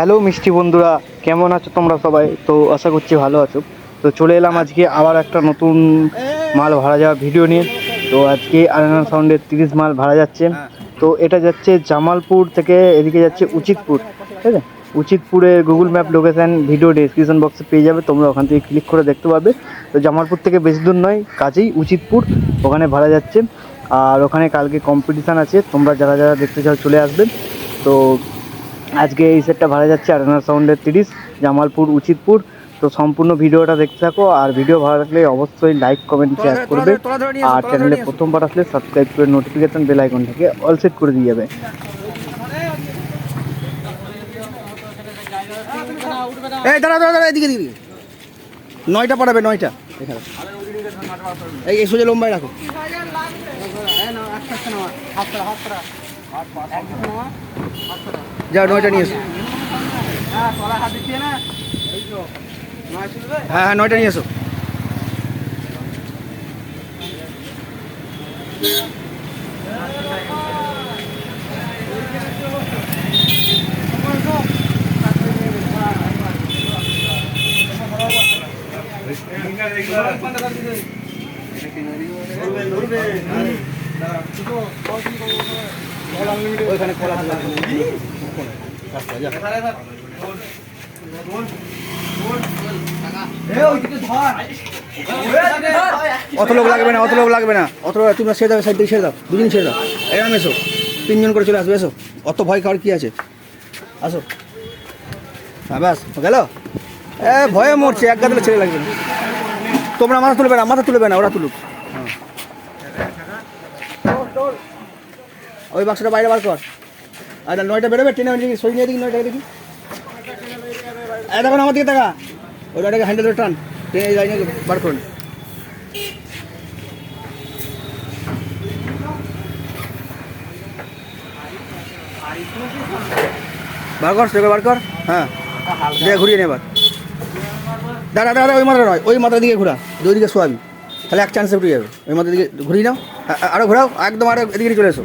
Hello মিষ্টি বন্ধুরা, কেমন আছো তোমরা সবাই? তো আশা করছি ভালো আছো। তো চলে এলাম আজকে আবার একটা নতুন মাল ভাড়া যাওয়া ভিডিও নিয়ে। তো আজকে আরেনা সাউন্ডের তিরিশ মাল ভাড়া যাচ্ছে। তো এটা যাচ্ছে জামালপুর থেকে এদিকে যাচ্ছে উচিতপুর, ঠিক আছে? উচিতপুরের Google map location video description বক্সে পেয়ে যাবে, তোমরা ওখান থেকে ক্লিক করে দেখতে পাবে তো জামালপুর থেকে বেশি দূর নয়, কাছেই উচিতপুর, ওখানে ভাড়া যাচ্ছে। আর ওখানে কালকে কম্পিটিশান আছে, তোমরা যারা যারা দেখতে চাও চলে আসবে। তো আজকে এই সেটটা ভাড়া যাচ্ছে আরেনা সাউন্ডের তিরিশ জামালপুর উচিতপুর। তো সম্পূর্ণ ভিডিওটা দেখতে থাকো। আর ভিডিও ভালো লাগলে অবশ্যই লাইক কমেন্ট শেয়ার করবে। আর চ্যানেলে প্রথমবার আসলে সাবস্ক্রাইব করে নোটিফিকেশন বেল আইকনটাকে অল সেট করে দিয়ে যাবে। এই দাঁড়া দাঁড়া দাঁড়া এদিকে এদিকে নয়টা পাঠাবে নয়টা। এখানে। এই সোজা লম্বাই রাখো। যাও নয়টা নিয়ে এসো। হ্যাঁ হ্যাঁ নয়টা নিয়ে এসো। ওইখানে কলা অত লোক লাগবে না, অত লোক লাগবে না। অত লোক তোমরা ছেড়ে দাও সাইড থেকে ছেড়ে দাও দুদিন ছেড়ে দাও। এরকম এসো। তিনজন করে চলে আসবে, এসো। অত ভয় খাওয়ার কি আছে? আসো। হ্যাঁ ব্যাস। গেল? এ, ভয়ে মরছে, এক গাদলে ছেড়ে লাগবে তোমরা মাথা তুলবে না, মাথা তুলবে না, ওরা তুলুক। হ্যাঁ। ওই বাক্সটা বাইরে বার কর। আর নয়টা বেরোবে, ট্রেনে দেখি, সই নিয়ে দেখি নয়টা দেখি। এই দেখুন আমার দিকে টাকা ওই নয়টাকে হ্যান্ডেল টান। ট্রেনে লাইনে বার করুন। বার কর সেগুলো বার কর। হ্যাঁ দিয়ে ঘুরিয়ে নে এবার। দাঁড়া দাঁড়া, ওই মাথা নয়, ওই মাথার দিকে ঘোরা। দুই দিকে শোয়াবি। তাহলে এক চান্সে উঠে যাবে। ওই মাথার দিকে ঘুরিয়ে নাও। আ- আ- ঘোরাও, একদম আরও এদিকে চলে এসো।